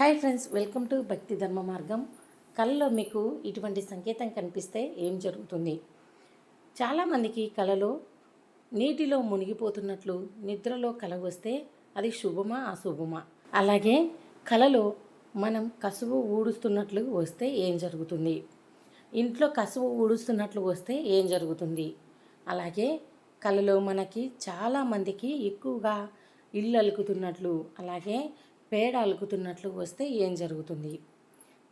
Hi friends welcome to భక్తి ధర్మ మార్గం. కళలో మీకు ఇటువంటి సంకేతం కనిపిస్తే ఏం జరుగుతుంది? చాలామందికి కళలో నీటిలో మునిగిపోతున్నట్లు నిద్రలో కళ వస్తే అది శుభమా అశుభమా? అలాగే కళలో మనం కసువు ఊడుస్తున్నట్లు వస్తే ఏం జరుగుతుంది? ఇంట్లో కసువు ఊడుస్తున్నట్లు వస్తే ఏం జరుగుతుంది? అలాగే కళలో మనకి చాలామందికి ఎక్కువగా ఇల్లు అలుకుతున్నట్లు అలాగే పేడ అలుకుతున్నట్లు వస్తే ఏం జరుగుతుంది?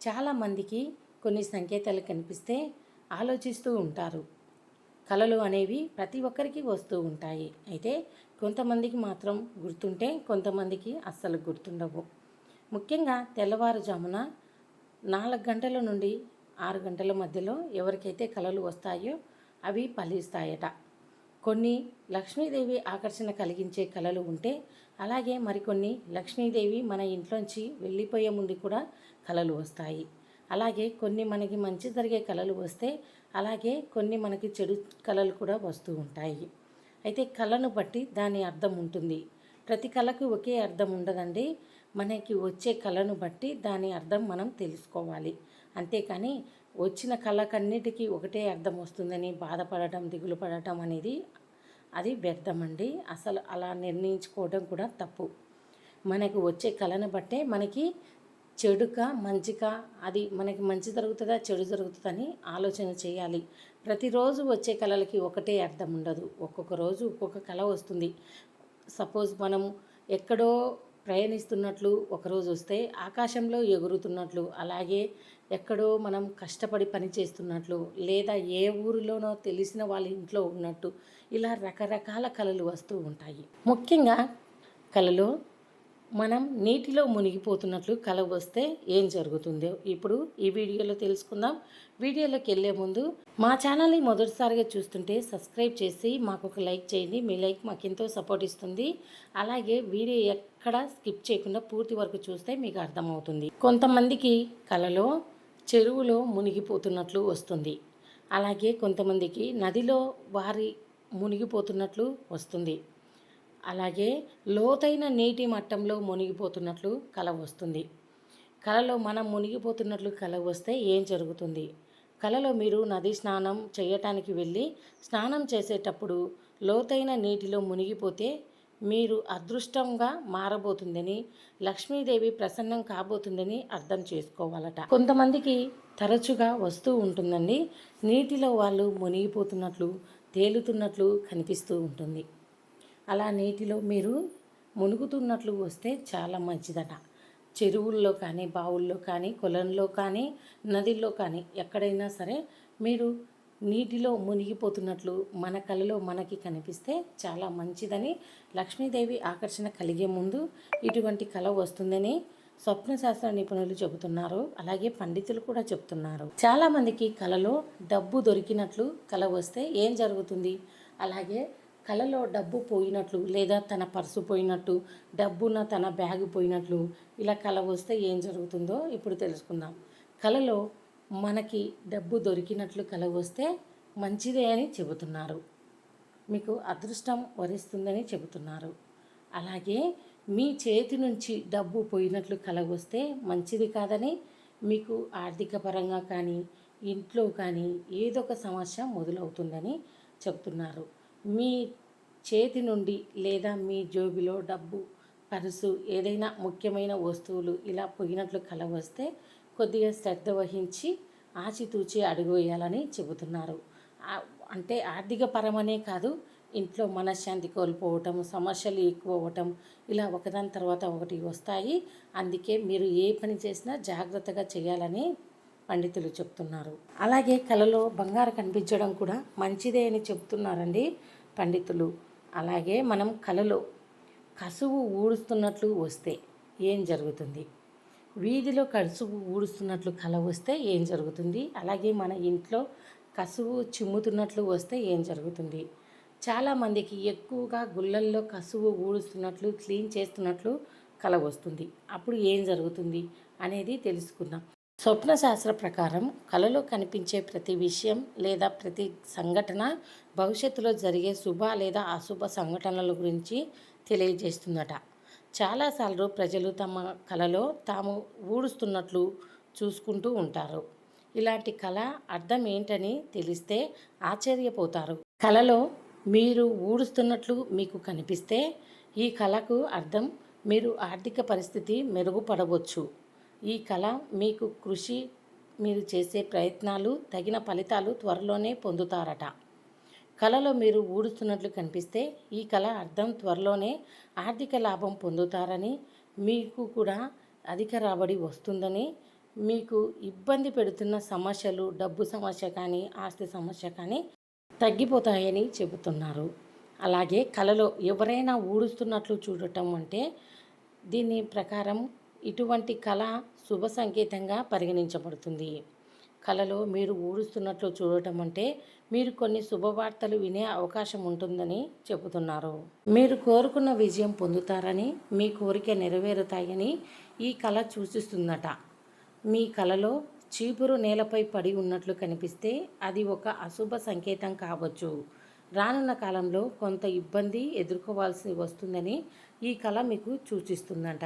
చాలామందికి కొన్ని సంకేతాలు కనిపిస్తే ఆలోచిస్తూ ఉంటారు. కళలు అనేవి ప్రతి ఒక్కరికి వస్తూ ఉంటాయి. అయితే కొంతమందికి మాత్రం గుర్తుంటే కొంతమందికి అస్సలు గుర్తుండవు. ముఖ్యంగా తెల్లవారుజామున నాలుగు గంటల నుండి ఆరు గంటల మధ్యలో ఎవరికైతే కళలు వస్తాయో అవి ఫలిస్తాయట. కొన్ని లక్ష్మీదేవి ఆకర్షణ కలిగించే కళలు ఉంటే అలాగే మరికొన్ని లక్ష్మీదేవి మన ఇంట్లోంచి వెళ్ళిపోయే ముందు కూడా కళలు వస్తాయి. అలాగే కొన్ని మనకి మంచి జరిగే కళలు వస్తే అలాగే కొన్ని మనకి చెడు కళలు కూడా వస్తూ ఉంటాయి. అయితే కళను బట్టి దాని అర్థం ఉంటుంది. ప్రతి కళకు ఒకే అర్థం ఉండదండి. మనకి వచ్చే కళను బట్టి దాని అర్థం మనం తెలుసుకోవాలి. అంతేకాని వచ్చిన కళకన్నిటికీ ఒకటే అర్థం వస్తుందని బాధపడటం దిగులు పడటం అనేది అది వ్యర్థమండి. అసలు అలా నిర్ణయించుకోవడం కూడా తప్పు. మనకు వచ్చే కళను బట్టే మనకి చెడుక మంచిక అది మనకి మంచి జరుగుతుందా చెడు జరుగుతుందని ఆలోచన చేయాలి. ప్రతిరోజు వచ్చే కళలకి ఒకటే అర్థం ఉండదు. ఒక్కొక్క రోజు ఒక్కొక్క కళ వస్తుంది. సపోజ్ మనం ఎక్కడో ప్రయాణిస్తున్నట్లు ఒకరోజు వస్తే ఆకాశంలో ఎగురుతున్నట్లు అలాగే ఎక్కడో మనం కష్టపడి పని చేస్తున్నట్లు లేదా ఏ ఊరిలోనో తెలిసిన వాళ్ళ ఇంట్లో ఉన్నట్టు ఇలా రకరకాల కళలు వస్తూ ఉంటాయి. ముఖ్యంగా కళలో మనం నీటిలో మునిగిపోతున్నట్లు కల వస్తే ఏం జరుగుతుందో ఇప్పుడు ఈ వీడియోలో తెలుసుకుందాం. వీడియోలోకి వెళ్ళే ముందు మా ఛానల్ని మొదటిసారిగా చూస్తుంటే సబ్స్క్రైబ్ చేసి మాకు ఒక లైక్ చేయండి. మీ లైక్ మాకు ఎంతో సపోర్ట్ ఇస్తుంది. అలాగే వీడియో ఎక్కడ స్కిప్ చేయకుండా పూర్తి వరకు చూస్తే మీకు అర్థమవుతుంది. కొంతమందికి కలలో చెరువులో మునిగిపోతున్నట్లు వస్తుంది. అలాగే కొంతమందికి నదిలో వారి మునిగిపోతున్నట్లు వస్తుంది. అలాగే లోతైన నీటి మట్టంలో మునిగిపోతున్నట్లు కల వస్తుంది. కలలో మనం మునిగిపోతున్నట్లు కల వస్తే ఏం జరుగుతుంది? కలలో మీరు నది స్నానం చేయటానికి వెళ్ళి స్నానం చేసేటప్పుడు లోతైన నీటిలో మునిగిపోతే మీరు అదృష్టంగా మారబోతుందని లక్ష్మీదేవి ప్రసన్నం కాబోతుందని అర్థం చేసుకోవాలట. కొంతమందికి తరచుగా వస్తూ ఉంటుందండి నీటిలో వాళ్ళు మునిగిపోతున్నట్లు తేలుతున్నట్లు కనిపిస్తూ ఉంటుంది. అలా నీటిలో మీరు మునుగుతున్నట్లు వస్తే చాలా మంచిదట. చెరువుల్లో కానీ బావుల్లో కానీ కొలంలో కానీ నదిల్లో కానీ ఎక్కడైనా సరే మీరు నీటిలో మునిగిపోతున్నట్లు మన కళలో మనకి కనిపిస్తే చాలా మంచిదని లక్ష్మీదేవి ఆకర్షణ కలిగే ముందు ఇటువంటి కళ వస్తుందని స్వప్న శాస్త్ర నిపుణులు చెబుతున్నారు. అలాగే పండితులు కూడా చెప్తున్నారు చాలామందికి కళలో డబ్బు దొరికినట్లు కళ వస్తే ఏం జరుగుతుంది? అలాగే కలలో డబ్బు పోయినట్లు లేదా తన పర్సు పోయినట్టు డబ్బున తన బ్యాగ్ పోయినట్లు ఇలా కళ వస్తే ఏం జరుగుతుందో ఇప్పుడు తెలుసుకుందాం. కలలో మనకి డబ్బు దొరికినట్లు కళ వస్తే మంచిదే అని చెబుతున్నారు. మీకు అదృష్టం వరిస్తుందని చెబుతున్నారు. అలాగే మీ చేతి నుంచి డబ్బు పోయినట్లు కళ వస్తే మంచిది కాదని మీకు ఆర్థిక పరంగా కానీ ఇంట్లో కానీ ఏదో ఒక సమస్య మొదలవుతుందని చెప్తున్నారు. మీ చేతి నుండి లేదా మీ జోబిలో డబ్బు పర్సు ఏదైనా ముఖ్యమైన వస్తువులు ఇలా పోయినట్లు కల వస్తే కొద్దిగా శ్రద్ధ వహించి ఆచితూచి అడుగు వేయాలని చెబుతున్నారు. అంటే ఆర్థిక పరమనే కాదు ఇంట్లో మనశ్శాంతి కోల్పోవటం సమస్యలు ఎక్కువ అవ్వటం ఇలా ఒకదాని తర్వాత ఒకటి వస్తాయి. అందుకే మీరు ఏ పని చేసినా జాగ్రత్తగా చేయాలని పండితులు చెప్తున్నారు. అలాగే కళలో బంగారు కనిపించడం కూడా మంచిదే అని చెప్తున్నారండి. పండితులు. అలాగే మనం కళలో కసువు ఊడుస్తున్నట్లు వస్తే ఏం జరుగుతుంది? వీధిలో కసువు ఊడుస్తున్నట్లు కల వస్తే ఏం జరుగుతుంది? అలాగే మన ఇంట్లో కసువు చిమ్ముతున్నట్లు వస్తే ఏం జరుగుతుంది? చాలామందికి ఎక్కువగా గుళ్ళల్లో కసువు ఊడుస్తున్నట్లు క్లీన్ చేస్తున్నట్లు కల వస్తుంది. అప్పుడు ఏం జరుగుతుంది అనేది తెలుసుకుందాం. స్వప్న శాస్త్ర ప్రకారం కలలో కనిపించే ప్రతి విషయం లేదా ప్రతి సంఘటన భవిష్యత్తులో జరిగే శుభ లేదా అశుభ సంఘటనల గురించి తెలియజేస్తుందట. చాలాసార్లు ప్రజలు తమ కలలో తాము ఊడుస్తున్నట్లు చూసుకుంటూ ఉంటారు. ఇలాంటి కళ అర్థం ఏంటని తెలిస్తే ఆశ్చర్యపోతారు. కళలో మీరు ఊడుస్తున్నట్లు మీకు కనిపిస్తే ఈ కళకు అర్థం మీరు ఆర్థిక పరిస్థితి మెరుగుపడవచ్చు. ఈ కళ మీకు కృషి మీరు చేసే ప్రయత్నాలు తగిన ఫలితాలు త్వరలోనే పొందుతారట. కళలో మీరు ఊడుస్తున్నట్లు కనిపిస్తే ఈ కళ అర్థం త్వరలోనే ఆర్థిక లాభం పొందుతారని మీకు కూడా అధిక రాబడి వస్తుందని మీకు ఇబ్బంది పెడుతున్న సమస్యలు డబ్బు సమస్య కానీ ఆస్తి సమస్య కానీ తగ్గిపోతాయని చెబుతున్నారు. అలాగే కళలో ఎవరైనా ఊడుస్తున్నట్లు చూడటం అంటే దీని ప్రకారం ఇటువంటి కళ శుభ సంకేతంగా పరిగణించబడుతుంది. కళలో మీరు ఊడుస్తున్నట్లు చూడటం అంటే మీరు కొన్ని శుభవార్తలు వినే అవకాశం ఉంటుందని చెబుతున్నారు. మీరు కోరుకున్న విజయం పొందుతారని మీ కోరిక నెరవేరుతాయని ఈ కళ సూచిస్తుందట. మీ కళలో చీపురు నేలపై పడి ఉన్నట్లు కనిపిస్తే అది ఒక అశుభ సంకేతం కావచ్చు. రానున్న కాలంలో కొంత ఇబ్బంది ఎదుర్కోవాల్సి వస్తుందని ఈ కళ మీకు సూచిస్తుందట.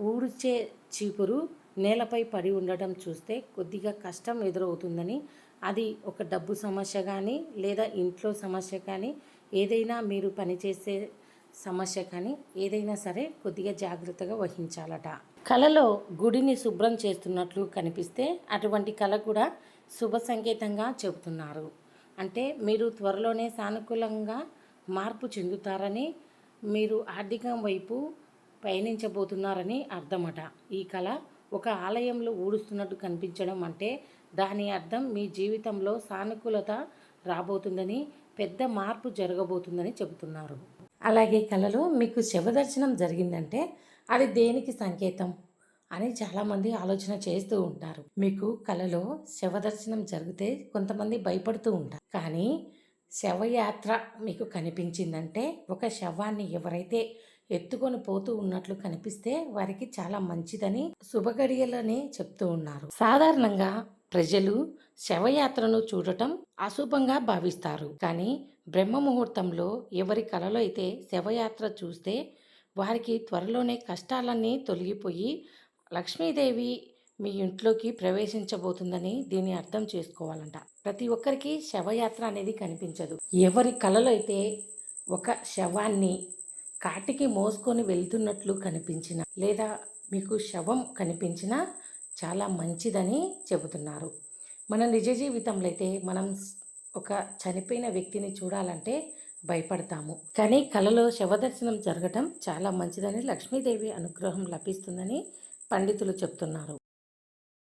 ఊడ్చే చీపురు నేలపై పడి ఉండటం చూస్తే కొద్దిగా కష్టం ఎదురవుతుందని అది ఒక డబ్బు సమస్య కానీ లేదా ఇంట్లో సమస్య కానీ ఏదైనా మీరు పనిచేసే సమస్య కానీ ఏదైనా సరే కొద్దిగా జాగ్రత్తగా వహించాలట. కళలో గుడిని శుభ్రం చేస్తున్నట్లు కనిపిస్తే అటువంటి కళ కూడా శుభ సంకేతంగా చెబుతున్నారు. అంటే మీరు త్వరలోనే సానుకూలంగా మార్పు చెందుతారని మీరు ఆర్థికం వైపు పయనించబోతున్నారని అర్థమట. ఈ కళ ఒక ఆలయంలో ఊడుస్తున్నట్టు కనిపించడం అంటే దాని అర్థం మీ జీవితంలో సానుకూలత రాబోతుందని పెద్ద మార్పు జరగబోతుందని చెబుతున్నారు. అలాగే కళలో మీకు శవదర్శనం జరిగిందంటే అది దేనికి సంకేతం అని చాలామంది ఆలోచన చేస్తూ ఉంటారు. మీకు కళలో శవదర్శనం జరిగితే కొంతమంది భయపడుతూ ఉంటారు. కానీ శవయాత్ర మీకు కనిపించిందంటే ఒక శవాన్ని ఎవరైతే ఎత్తుకొని పోతూ ఉన్నట్లు కనిపిస్తే వారికి చాలా మంచిదని శుభగడియలని చెప్తూ ఉన్నారు. సాధారణంగా ప్రజలు శవయాత్రను చూడటం అశుభంగా భావిస్తారు. కానీ బ్రహ్మ ముహూర్తంలో ఎవరి కలలో అయితే శవయాత్ర చూస్తే వారికి త్వరలోనే కష్టాలన్నీ తొలగిపోయి లక్ష్మీదేవి మీ ఇంట్లోకి ప్రవేశించబోతుందని దీన్ని అర్థం చేసుకోవాలంట. ప్రతి ఒక్కరికి శవయాత్ర అనేది కనిపించదు. ఎవరి కలలో అయితే ఒక శవాన్ని కాటికి మోసుకొని వెళ్తున్నట్లు కనిపించిన లేదా మీకు శవం కనిపించినా చాలా మంచిదని చెబుతున్నారు. మన నిజ జీవితంలో అయితే మనం ఒక చనిపోయిన వ్యక్తిని చూడాలంటే భయపడతాము. కానీ కళలో శవదర్శనం జరగటం చాలా మంచిదని లక్ష్మీదేవి అనుగ్రహం లభిస్తుందని పండితులు చెప్తున్నారు.